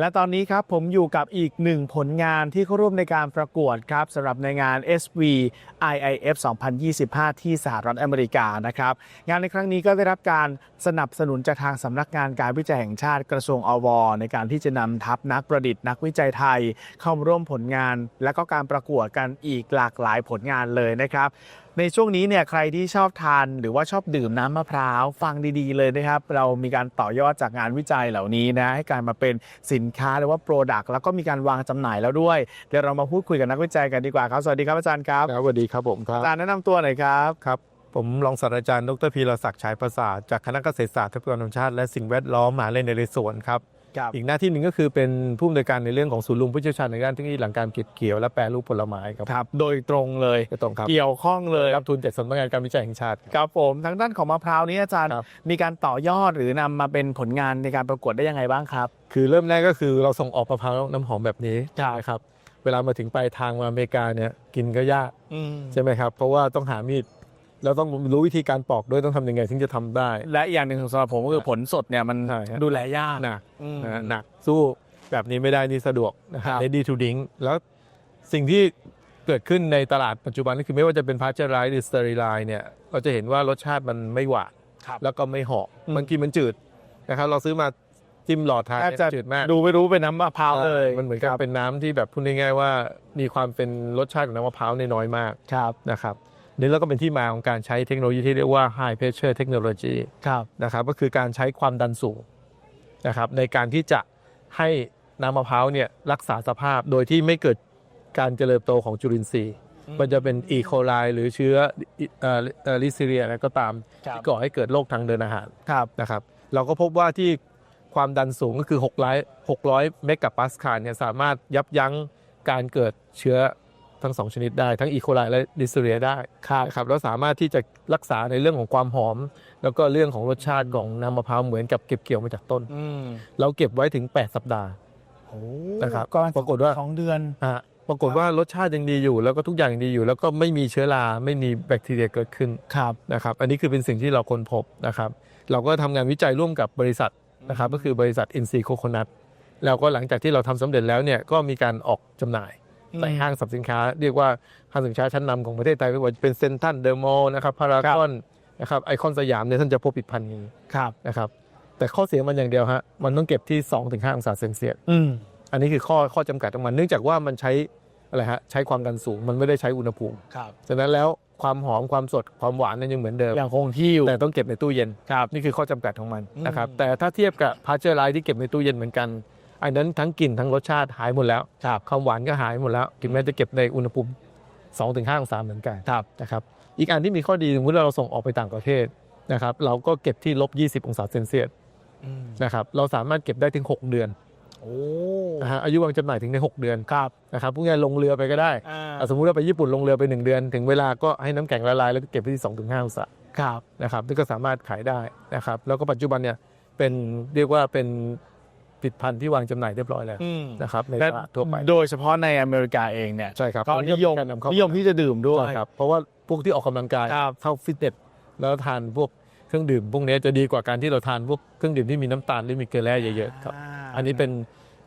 และตอนนี้ครับผมอยู่กับอีกหนึ่งผลงานที่เข้าร่วมในการประกวดครับสำหรับในงาน SV IIF 2025 ที่สหรัฐอเมริกานะครับ งานในครั้งนี้ก็ได้รับการสนับสนุนจากทางสำนักงานการวิจัยแห่งชาติกระทรวงอว ในการที่จะนำทัพนักประดิษฐ์นักวิจัยไทย เข้ามาร่วมผลงาน และก็การประกวดกันอีกหลากหลายผลงานเลยนะครับในช่วงนี้เนี่ยใครที่ชอบทานหรือว่าชอบดื่มน้ำมะพร้าวฟังดีๆเลยนะครับ เรามีการต่อยอดจากงานวิจัยเหล่านี้นะให้กลายมาเป็นสินค้าหรือว่าโปรดักต์แล้วก็มีการวางจำหน่ายแล้วด้วย เดี๋ยวเรามาพูดคุยกับนักวิจัยกันดีกว่าครับสวัสดีครับอาจารย์ครับครับสวัสดีครับผมครับอาจารย์แนะนำตัวหน่อยครับครับผมรองศาสตราจารย์ดรพีรศักดิ์ฉายประสาทจากคณะเกษตรศาสตร์ทรัพยากรธรรมชาติและสิ่งแวดล้อมมหาวิทยาลัยนเรศวรครับครับ อีกหน้าที่หนึ่งก็คือเป็นผู้อำนวยการในเรื่องของศูนย์รวมผู้เชี่ยวชาญในด้านเทคโนโลยีหลังการเก็บเกี่ยวและแปรรูปผลไม้ครับครับโดยตรงเลยก็ตรงครับเกี่ยวข้องเลยรับทุนจากสำนักงานการวิจัยแห่งชาติครับผมทางด้านของมะพร้าวนี้อาจารย์ครับมีการต่อยอดหรือนำมาเป็นผลงานในการประกวดได้ยังไงบ้างครับ คือเริ่มแรกก็คือเราส่งออกมะพร้าวน้ำหอมแบบนี้ครับนะครับเวลามาถึงปลายทางมาอเมริกาเนี่ยกินก็ยากอืมใช่ไหมครับ เพราะว่าต้องหามีด แล้วต้องรู้วิธีการปอกด้วยต้องทำยังไงถึงจะทำได้ และอีกอย่างหนึ่งสำหรับผมก็คือผลสดเนี่ยมันใช่ฮะ ดูแลยากหนักอืม นะฮะหนักสู้แบบนี้ไม่ได้นี่สะดวกนะคครัรับ บ ready to drink แล้วสิ่งที่เกิดขึ้นในตลาดปัจจุบันก็คือไม่ว่าจะเป็นพาสเจอร์ไรหรือสเตอริไลเนี่ยเราจะเห็นว่ารสชาติมันไม่หวานครับ แล้วก็ไม่หอมอืม บางทีมันจืดนะครับเราซื้อมาจิ้มหลอดทานแทบเนี่ยจะจืดมาก ดูไม่รู้เป็นน้ำมะพร้าวเลย มันเหมือนกับเป็นน้ำที่แบบพูดง่ายๆว่ามีความเป็นรสชาติของน้ำมะพร้าวน้อยมากครับ นะครับ นี่แล้วก็เป็นที่มาของการใช้เทคโนโลยีที่เรียกว่า high pressure technology ครับนะครับก็คือการใช้ความดันสูงนะครับในการที่จะให้น้ำมะพร้าวเนี่ยรักษาสภาพโดยที่ไม่เกิดการเจริญโตของจุลินทรีย์ มันจะเป็นอีโคไลหรือเชื้อลิซิเรียอะไรก็ตามครับที่ก่อให้เกิดโรคทางเดินอาหารครับนะครับ เราก็พบว่าที่ความดันสูงก็คือ 600 600 เมกะปาสคาลเนี่ยสามารถยับยั้งการเกิดเชื้อ ทั้งสองชนิดได้ทั้งอีโคไลและลิซิเรียได้ครับนะครับแล้วสามารถที่จะรักษาในเรื่องของความหอม แล้วก็เรื่องของรสชาติของน้ำมะพร้าวเหมือนกับเก็บเกี่ยวมาจากต้นอืมเราเก็บไว้ถึง 8 สัปดาห์โอ้นะครับก็ปรากฏว่าสองเดือนฮะปรากฏว่ารสชาติยังดีอยู่ แล้วก็ทุกอย่างยังดีอยู่ แล้วก็ไม่มีเชื้อราไม่มีแบคทีเรียเกิดขึ้นครับนะครับ อันนี้คือเป็นสิ่งที่เราค้นพบนะครับ เราก็ทำงานวิจัยร่วมกับบริษัทนะครับ ก็คือบริษัท NC Coconut แล้วก็หลังจากที่เราทำสำเร็จแล้วเนี่ยก็มีการออกจำหน่าย ในห้างสรรพสินค้า เรียกว่าห้างสินค้าชั้นนำของประเทศไทยไม่ว่าจะเป็นเซนทันเดอร์มอลนะครับพารากอนนะครับไอคอนสยามเนี่ยท่านจะพบผลิดพันธ์นี้ครับนะครับ แต่ข้อเสียมันอย่างเดียวฮะมันต้องเก็บที่ 2-5องศาเซนเซียสอืมอันนี้คือข้อข้อจำกัดของมันเนื่องจากว่ามันใช้อะไรฮะใช้ความดันสูงมันไม่ได้ใช้อุณหภูมิครับฉะนั้นแล้วความหอมความสดความหวานเนี่ยยังเหมือนเดิมอย่างคงที่อยู่แต่ต้องเก็บในตู้เย็นครับนี่คือข้อจำกัดของมันอืมนะครับแต่ถ้าเทียบกับพาสเจอร์ไลท์ที่เก็บในตู้เย็นเหมือนกัน อันนั้นทั้งกลิ่นทั้งรสชาติหายหมดแล้วครับความหวานก็หายหมดแล้วถึงแม้จะเก็บในอุณหภูมิ 2-5องศาเหมือนกันครับนะครับอีกอันที่มีข้อดีสมมติเราส่งออกไปต่างประเทศนะครับเราก็เก็บที่ลบ 20 องศาเซนเซียสอืมนะครับเราสามารถเก็บได้ถึง 6 เดือนโอ้นะฮะอายุวางจำหน่ายถึงใน 6 เดือนครับนะครับผู้งานลงเรือไปก็ได้อ่าอะสมมุติเราไปญี่ปุ่นลงเรือไป 1 เดือน ถึงเวลาก็ให้น้ำแข็งละลายแล้วก็เก็บไว้ที่2-5องศาครับนะครับนี่ก็สามารถขายได้นะครับแล้วก็ปัจจุบันเนี่ยเป็นเรียกว่าเป็น ผลิดพันธุ์ที่วางจำหน่ายเรียบร้อยแล้วอืมนะครับในและตลาดทั่วไป โดยเฉพาะในอเมริกาเองเนี่ยใช่ครับก็นิยมการนำเข้านิยมที่จะดื่มด้วยใช่ครับเพราะว่าพวกที่ออกกำลังกายครับเข้าฟิตเนสแล้วทานพวกเครื่องดื่มพวกนี้จะดีกว่าการที่เราทานพวกเครื่องดื่มที่มีน้ำตาลหรือมีเกลือแร่เยอะๆครับาอันนี้เป็น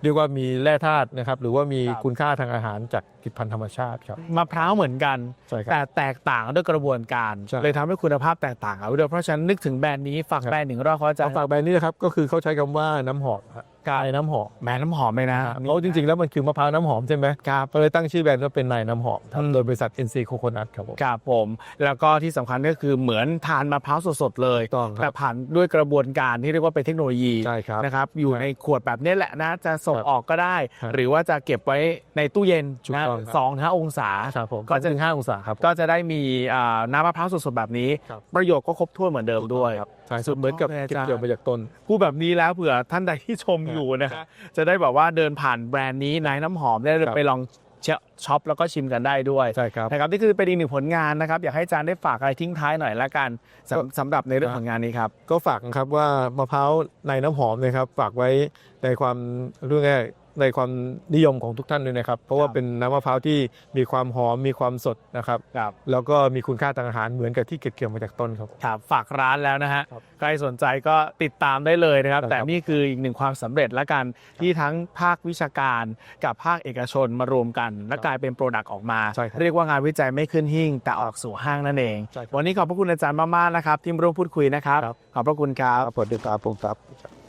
เรียกว่ามีแร่ธาตุนะครับหรือว่ามีครับคุณค่าทางอาหารจากผลิตภัณฑ์ธรรมชาติครับมะพร้าวเหมือนกันใช่ครับแต่แตกต่างด้วยกระบวนการใช่เลยทำให้คุณภาพแตกต่างกันด้วยเพราะฉะนั้นนึกถึงแบรนด์นี้ฝากครับแบรนด์หนึ่งรอบเขาจะเอาฝากแบรนด์นี้นะครับก็คือเขาใช้คำว่าน้ำหอม ครับกายน้ำหอมแบรนด์น้ำหอมเลยนะเพราะจริงๆ แล้วมันคือมะพร้าวน้ำหอมใช่ไหมครับก็เลยตั้งชื่อแบรนด์ว่าเป็นนายน้ำหอมครับอืมโดยบริษัท NC Coconut ครับผมครับผม แล้วก็ที่สำคัญก็คือเหมือนทานมะพร้าวสดๆเลยถูกต้องครับแต่ผ่านด้วยกระบวนการที่เรียกว่าเป็นเทคโนโลยีใช่ครับนะครับอยู่ในขวดแบบนี้แหละนะจะส่งครับออกก็ได้ครับหรือว่าจะเก็บไว้ในตู้เย็นถูกนะต้องครับสองถึงห้าองศาครับผมก่ก็อนจะถึง5องศาครับก็จะได้มีอ่าน้ำมะพร้าวสดๆแบบนี้ครับประโยชน์ก็ครบถ้วนเหมือนเดิมด้วยครับใช่สุดเหมือนกับเลยอาเก็บจารย์เกี่ยวมาจากต้นพูดแบบนี้แล้วเผื่อท่านใดที่ชมอยู่นะครับจะได้แบบว่าเดินผ่านแบรนด์นี้นายน้ำหอมได้ครับไปลองเชช็อปแล้วก็ชิมกันได้ด้วยใช่ครับนะครับนี่คือเป็นอีกหนึ่งผลงานนะครับ อยากให้อาจารย์ได้ฝากอะไรทิ้งท้ายหน่อยละกันสำสำหรับในเรื่องของงานนี้ครับ ก็ฝากนะครับว่ามะพร้าวในน้ำหอมนะครับฝากไว้ในความเรื่องง่าย ในความนิยมของทุกท่านด้วยนะครับ เพราะว่าครับเป็นน้ำมะพร้าวที่มีความหอมมีความสดนะครับ ครับ แล้วก็มีคุณค่าทางอาหารเหมือนกับที่เก็บเกี่ยวมาจากต้นครับ ครับฝากร้านแล้วนะฮะ ครับใครสนใจก็ติดตามได้เลยนะครับ ครับ แต่นี่คืออีกหนึ่งความสำเร็จละกันที่ทั้งภาควิชาการกับภาคเอกชนมารวมกัน และกลายเป็นโปรดักต์ออกมา ใช่ครับเรียกว่างานวิจัยไม่ขึ้นหิ่งแต่ออกสู่ห้างนั่นเอง ใช่ครับวันนี้ขอบพระคุณอาจารย์มากๆนะครับที่มาร่วมพูดคุยนะครับ ครับ ขอบพระคุณครับ ครับสวัสดีครับผมครับ